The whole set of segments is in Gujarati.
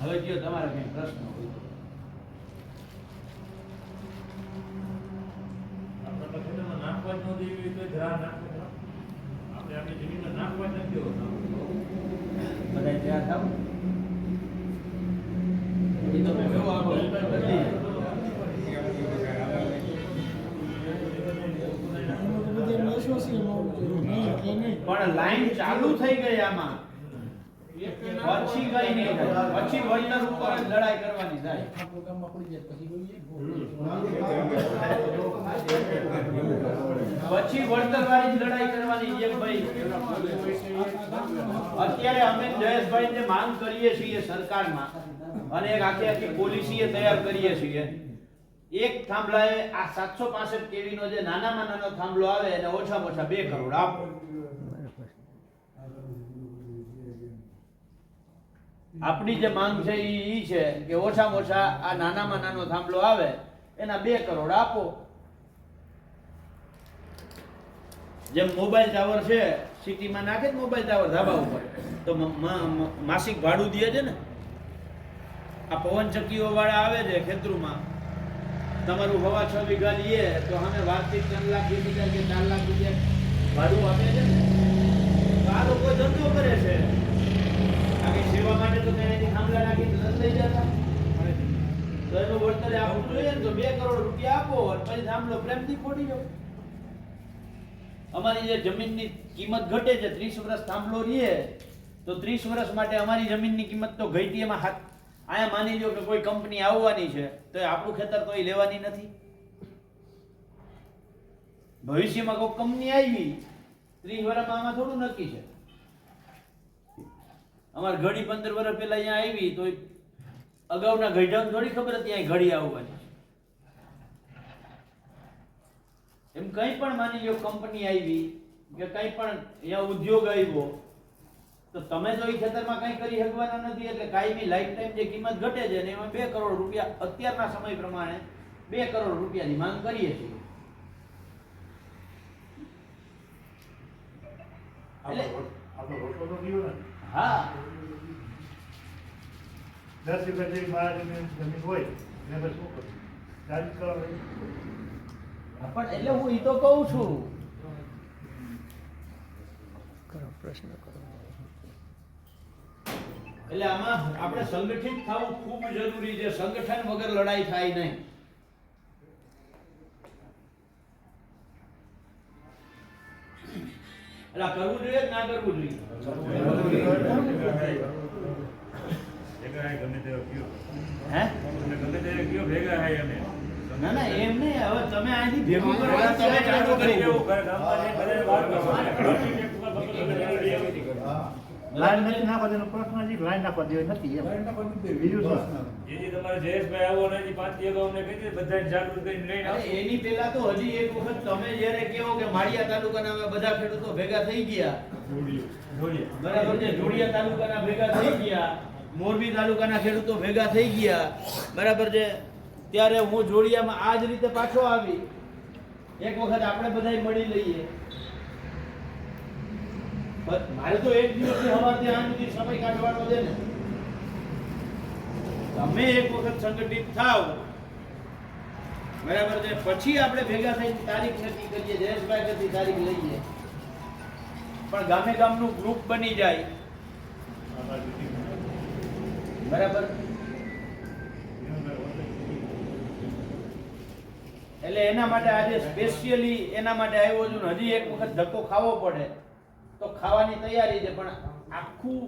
હવે જો તમારે કઈ પ્રશ્ન હોય પણ લાઈન ચાલુ થઈ ગઈ આમાં. પછી કઈ નહીં થાય. પછી વળતર ઉપર લડાઈ કરવાની થાય. પછી વળતર લડાઈ કરવાની એક ભાઈ. અત્યારે અમે જયેશભાઈ ને માંગ કરીએ છીએ સરકારમાં અને એક આખી આખી પોલિસી તૈયાર કરીએ છીએ. એક થાંભલાએ આ સાતસો પાસઠ કેવી નો જે નાનામાં નાનો થાંભલો આવે એને ઓછામાં ઓછા બે કરોડ આપો. આપણી જે માંગ છે એ ઈ છે કે ઓછામાં ઓછા આ નાનામાં નાનો થાંભલો આવે, એના બે કરોડ આપો. જેમ મોબાઈલ ટાવર છે સિટીમાં નાખે મોબાઈલ ટાવર ધાબા ઉપર, તો માસિક ભાડું દે છે ને. આ પવન ચક્કીઓ વાળા આવે છે ખેતરુમાં. તમારું હવા છ વીઘા લઈએ તો અમે વાર્ષિક ત્રણ લાખ વીસ હજાર કે ચાર લાખ રૂપિયા ભાડું આપે છે ને. આ લોકો ધંધો કરે છે. તો બે કરોડ રૂપિયા આપો અને પછી થાંભલો પ્રેમથી ફોડી જાઓ અમારી જે જમીનની કિંમત ઘટે છે, ત્રીસ વર્ષ થાંભલો રહીએ તો ત્રીસ વર્ષ માટે અમારી જમીનની કિંમત તો ઘટી એમાં હાથ. આયા માની લ્યો કે કોઈ કંપની આવવાની છે, તો એ આપણું ખેતર કોઈ લેવાની નથી. ભવિષ્યમાં કોઈ કંપની આવી, ત્રીસ વર્ષમાં આમાં થોડું નક્કી છે. અમારે ઘડી પંદર વર્ષ પહેલા અહીંયા આવી તો અગાઉના ગઈઢાને થોડી ખબર હતી અહીંયા ઘડી આવવાની. એમ કંઈ પણ માની લો કંપની આવી કે કંઈ પણ અહીંયા ઉદ્યોગ આવ્યો તો તમે તો એ ખેતરમાં કંઈ કરી શકવાના નથી એટલે કાયમી લાઈફ ટાઈમ જે કિંમત ઘટે છે ને એમાં બે કરોડ રૂપિયા અત્યારના સમય પ્રમાણે બે કરોડ રૂપિયાની માંગ કરીએ છીએ. આપણે આપણે હા. દસ વીઘા જેવી બાર જમીન જમીન હોય એને પછી શું કરવું? ચાલીસ કરોડ પણ એટલે હું એ તો કહું છું. એટલે આમાં આપણે સંગઠિત થવું ખૂબ જરૂરી છે. સંગઠન વગર લડાઈ થાય નહીં. એટલે આ કરવું જોઈએ ના કરવું જોઈએ? ગમે તે કયો હે? તમે ગમે તે કયો ભેગા હે અમે ના ના એમ નહીં. હવે તમે અહીંથી ભેગું કરો તમે ચાલુ કરી દો. લાઈન નથી નાખવા દેવાનો પ્રશ્ન છે લાઈન નાખવા દેવી નથી એમ. બીજું શું? જે જે તમારે જયેશભાઈ આવો ને જે પાંચ દિવસ અમને કહી દે બધાને જાગૃત કરીને લઈને અરે એની પહેલા તો હજી એક વખત તમે જ્યારે કહો કે માળિયા તાલુકાના અમે બધા ખેડૂતો ભેગા થઈ ગયા. જોઈએ. બરાબર છે? જોડિયા તાલુકાના ભેગા થઈ ગયા. મોરબી તાલુકાના ખેડૂતો ભેગા થઈ ગયા. બરાબર છે? ત્યારે હું જોડિયામાં આ જ રીતે પાછો આવી. એક વખત આપણે બધા મળી લઈએ. મારે તો એક દિવસની હવારથી આજ સુધી સમય કાઢવાનો છે ને. તમે એક વખત સંગઠિત થાવ બરાબર છે? પછી આપણે ભેગા થઈને તારીખ નક્કી કરીએ, જયેશભાઈ કરતી તારીખ લઈએ. પણ ગામે ગામનું ગ્રુપ બની જાય. બરાબર? એટલે એના માટે આજે સ્પેશિયલી એના માટે આવ્યો છું હજી એક વખત ધક્કો ખાવો પડે. તો ખાવાની તૈયારી છે પણ આખું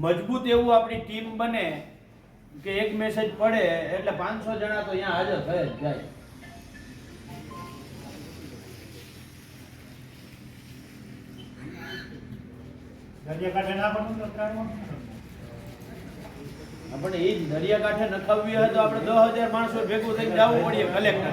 મજબૂત એવું આપણી ટીમ બને કે એક મેસેજ પડે એટલે પાંચસો જણા તો અહીંયા હાજર થઈ જ જાય. આપણે એ જ દરિયાકાંઠે નખાવવી હોય તો આપણે દસ હજાર માણસો ભેગું થઈને જવું પડે કલેક્ટર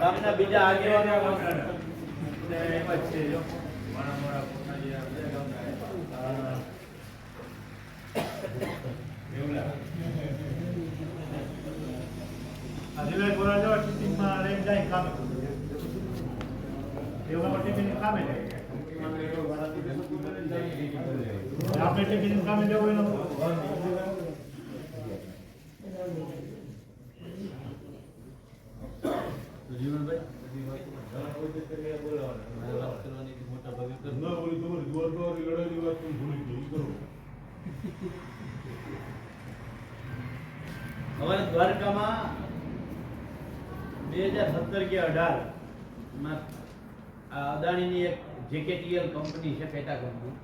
ગામના બીજા આગેવાનો એમ જ છે જો. મારા મોરા પોતા જે આ બધા ગામના. સિલાઈ બોરા જો ટીમમાં લઈને જાય કામ એવું ટિફિન કામે જાય. આપણે ટિફિન કામે જવું એનો ના ઓલી તમારી દ્વારકાવાળી લડાઈની વાત તમે ભૂલી ગઈ ઈ કરો અમારે દ્વારકામાં બે હજાર સત્તર કે અઢારમાં અદાણીની એક જેકેટીએલ કંપની છે પેટા કંપની.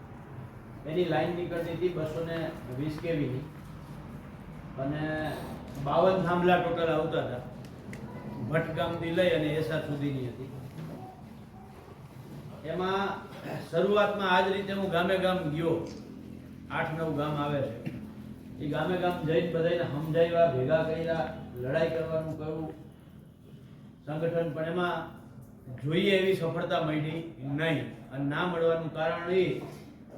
એની લાઈન નીકળતી હતી બસો ને વીસ કેવીની. અને બાવન થાંભલા ટોટલ આવતા હતા. ભટગામથી લઈ અને એસા સુધીની હતી. એમાં શરૂઆતમાં આ જ રીતે હું ગામે ગામ ગયો. આઠ નવ ગામ આવે છે. એ ગામે ગામ જઈને બધાને સમજાવ્યા, ભેગા કર્યા, લડાઈ કરવાનું કહ્યું સંગઠન પણ એમાં જોઈએ એવી સફળતા મળી નહીં. અને ના મળવાનું કારણ એ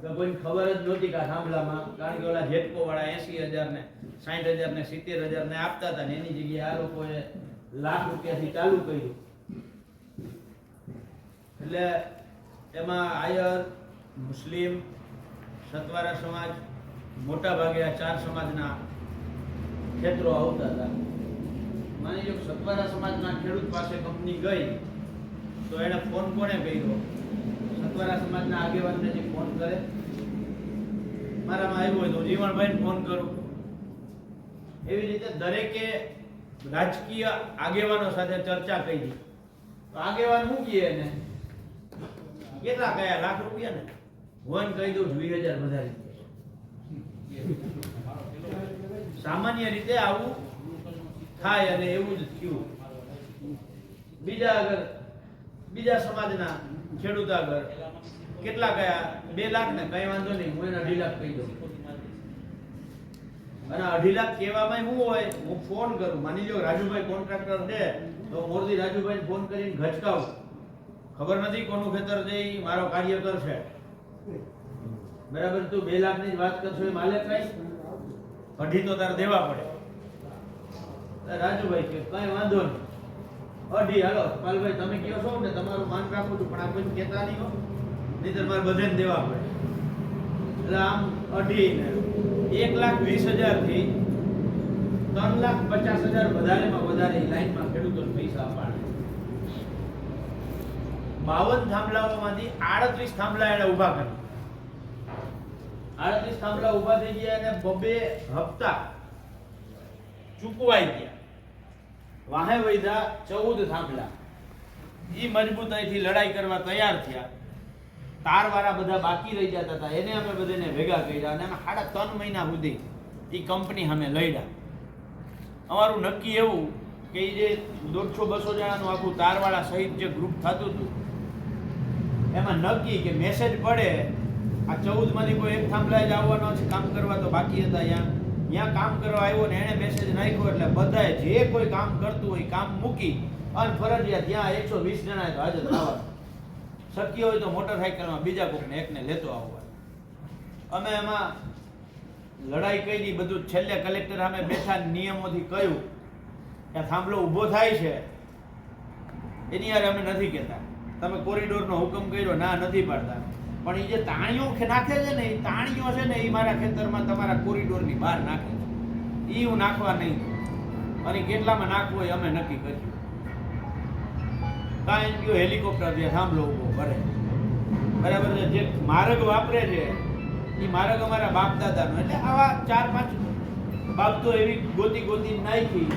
કે કોઈને ખબર જ નહોતી કે થાંભલામાં કારણ કે ઓલા જેટકો વાળા એસી હજાર ને સાઠ હજાર ને સિત્તેર હજાર ને આપતા હતા ને એની જગ્યાએ આ લોકોએ લાખ રૂપિયાથી ચાલુ કર્યું. એટલે એમાં આયર, મુસ્લિમ, સતવારા સમાજ, મોટા ભાગે આ ચાર સમાજના ક્ષેત્રો આવતા હતા. માની લો સતવારા સમાજના ખેડૂત પાસે કંપની ગઈ, તો એને ફોન કોને કર્યો? સતવારા સમાજના આગેવાનને જે ફોન કરે? મારામાં આવ્યું હોય તો જીવણભાઈને ફોન કરું. એવી રીતે દરેકે રાજકીય આગેવાનો સાથે ચર્ચા કરી. તો આગેવાન શું કહે એને? કેટલા કયા લાખ રૂપિયા ને? વન કહી દઉં વીસ હજાર વધારી. સામાન્ય રીતે આવું થાય અને એવું જ થયું. બીજા આગળ, બીજા સમાજના ખેડૂત આગળ કેટલા કયા બે લાખ ને કઈ વાંધો નહીં, હું એને અઢી લાખ કહી દઉં. અને અઢી લાખ કહેવામાં શું હોય? હું ફોન કરું. માની લો રાજુભાઈ કોન્ટ્રાક્ટર છે, તો મોરબી રાજુભાઈ ફોન કરીને ઘચકાવું. ખબર નથી કોનું ખેતર છે ઈ, મારો કાર્યકર છે. બરાબર, તું બે લાખની જ વાત કરશો એ માલે કઈ? અઢી તો તારે દેવા પડે. રાજુભાઈ કે, કઈ વાંધો નહીં. અઢી, હાલો, પાલભાઈ, તમે કયો છો ને? તમારું માન રાખું છું, પણ આ કોઈ કહેતા નહીં હો. નહીંતર મારે બધાને દેવા પડે. એટલે આમ અઢી ને એક લાખ વીસ હજારથી ત્રણ લાખ પચાસ હજાર વધારેમાં વધારે લાઈનમાં ખેડૂતોને પૈસા અપાડે બાવન થાંભલાઓમાંથી આડત્રીસ થાંભલા એને ઊભા કરી આડત્રીસ થાંભલા ઊભા થઈ ગયા અને બબે હપ્તા ચૂકવાઈ ગયા. વાહે વૈધા ચૌદ થાંભલા. એ મજબૂતાઈથી લડાઈ કરવા તૈયાર થયા. તારવાળા બધા બાકી રહી જતા હતા. એને અમે બધાને ભેગા કર્યા અને અમે સાડા ત્રણ મહિના સુધી એ કંપની અમે લડ્યા. અમારું નક્કી એવું કે એ જે દોઢસો બસો જણાનું આખું તારવાળા સહિત જે ગ્રુપ થતું હતું એમાં નક્કી કે મેસેજ પડે, આ ચૌદમાંથી કોઈ એક થાંભલા જ આવવાનો છે કામ કરવા તો બાકી હતા ત્યાં. ત્યાં કામ કરવા આવ્યો ને એણે મેસેજ નાખ્યો એટલે બધાએ જે કોઈ કામ કરતું હોય કામ મૂકી. અને ફરજિયાત ત્યાં એકસો વીસ જણા હાજર થવાનું. શક્ય હોય તો મોટરસાઇકલમાં બીજા કોઈને એકને લેતો આવવા અમે એમાં લડાઈ કરી બધું છેલ્લે કલેક્ટર સામે બેઠા નિયમોથી કહ્યું કે થાંભલો ઊભો થાય છે. એની યાર અમે નથી કહેતા. તમે કોરિડોરનો હુકમ કર્યો, ના, નથી પાડતા. પણ એ જે તાણીઓ નાખે છે ને એ તાણીઓ છે ને એ મારા ખેતરમાં તમારા કોરિડોરની બહાર નાખે છે. એ હું નાખવા નહીં અને કેટલામાં નાખવું હોય અમે નક્કી કર્યું કાંઈ ગયો હેલિકોપ્ટર જે સાંભળો, ઊભો, ભરે. બરાબર છે? જે માર્ગ વાપરે છે એ માર્ગ અમારા બાપ દાદાનો. એટલે આવા ચાર પાંચ બાબતો એવી ગોતી ગોતી નાખી,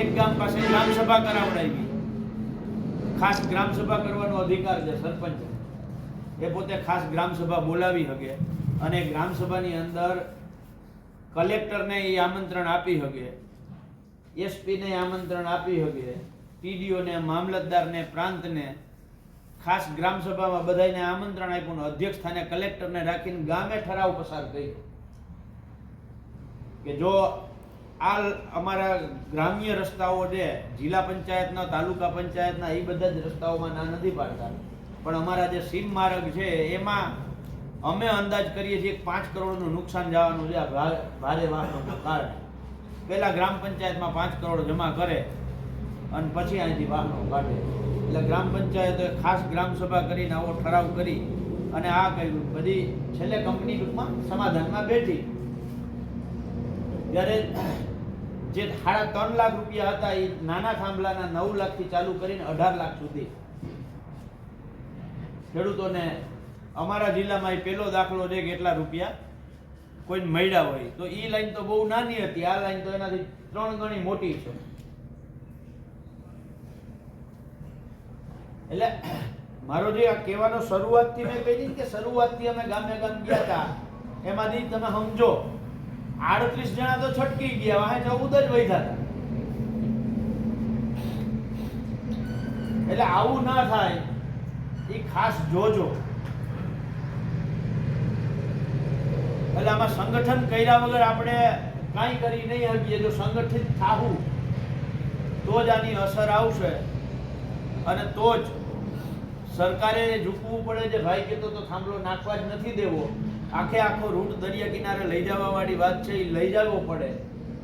એક ગામ પાસે ગ્રામ સભા કરાવડાવી. ખાસ ગ્રામ સભા કરવાનો અધિકાર છે, સરપંચ. એ પોતે ખાસ ગ્રામ સભા બોલાવી શકે અને ગ્રામ સભાની અંદર કલેક્ટરને એ આમંત્રણ આપી શકે એસપીને આમંત્રણ આપી શકે પીડીઓને, મામલતદારને, પ્રાંતને ખાસ ગ્રામ સભામાં બધાને આમંત્રણ આપ્યું અધ્યક્ષ સ્થાને કલેક્ટરને રાખીને ગામે ઠરાવ પસાર કર્યો. કે જો આ અમારા ગ્રામ્ય રસ્તાઓ છે, જિલ્લા પંચાયતના, તાલુકા પંચાયતના, એ બધા જ રસ્તાઓમાં ના નથી પાડતા. પણ અમારા જે સીમ માર્ગ છે, એમાં અમે અંદાજ કરીએ છીએ પાંચ કરોડનું નુકસાન જવાનું છે આ ભારે વાહનોના કારણે. પહેલાં ગ્રામ પંચાયતમાં પાંચ કરોડ જમા કરે અને પછી અહીંથી વાહનો કાઢે. એટલે ગ્રામ પંચાયતે ખાસ ગ્રામ સભા કરીને આવો ઠરાવ કરી અને આ કર્યું બધી છેલ્લે કંપની ટૂંકમાં સમાધાનમાં બેઠી. જ્યારે જે સાડા ત્રણ લાખ રૂપિયા હતા એ નાના થાંભલાના નવ લાખથી ચાલુ કરીને અઢાર લાખ સુધી. ખેડૂતોને અમારા જિલ્લામાં એ પહેલો દાખલો છે કે એટલા રૂપિયા કોઈને મળ્યા હોય. તો એ લાઈન તો બહુ નાની હતી. આ લાઈન તો એનાથી ત્રણ ગણી મોટી છે. એટલે મારો જે આ કહેવાનો શરૂઆતથી મેં કહી દીધી કે શરૂઆતથી અમે ગામે ગામ ગયા હતા. એમાંથી તમે સમજો. આડત્રીસ જણા તો છટકી ગયા, વાહે ચૌદ જ વૈધા એટલે આવું ના થાય, એ ખાસ જોજો. એટલે આમાં સંગઠન કર્યા વગર આપણે કાંઈ કરી નહીં શકીએ, જો સંગઠિત થાવું તો જ આની અસર આવશે. અને તો જ સરકારે ઝૂકવું પડે છે, ભાઈ કે તો તો થાંભલો નાખવા જ નથી દેવો. આખે આખો રૂટ દરિયા કિનારે લઈ જવા વાળી વાત છે એ લઈ જવો પડે.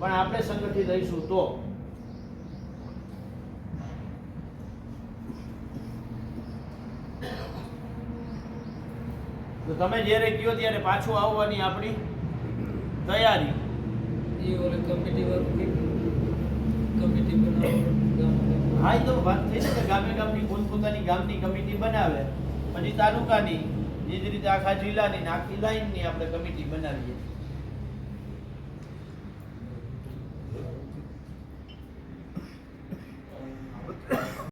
પણ આપણે સંગઠિત રહીશું તો. તો તમે જ્યારે કહો ત્યારે પાછું આવવાની આપણી તૈયારી. હા તો વાત થઈ ને કે ગામે ગામની પોતપોતાની ગામની કમિટી બનાવે. પછી તાલુકાની. એ જ રીતે આખા જિલ્લાની આખી લાઈનની આપણે કમિટી બનાવીએ.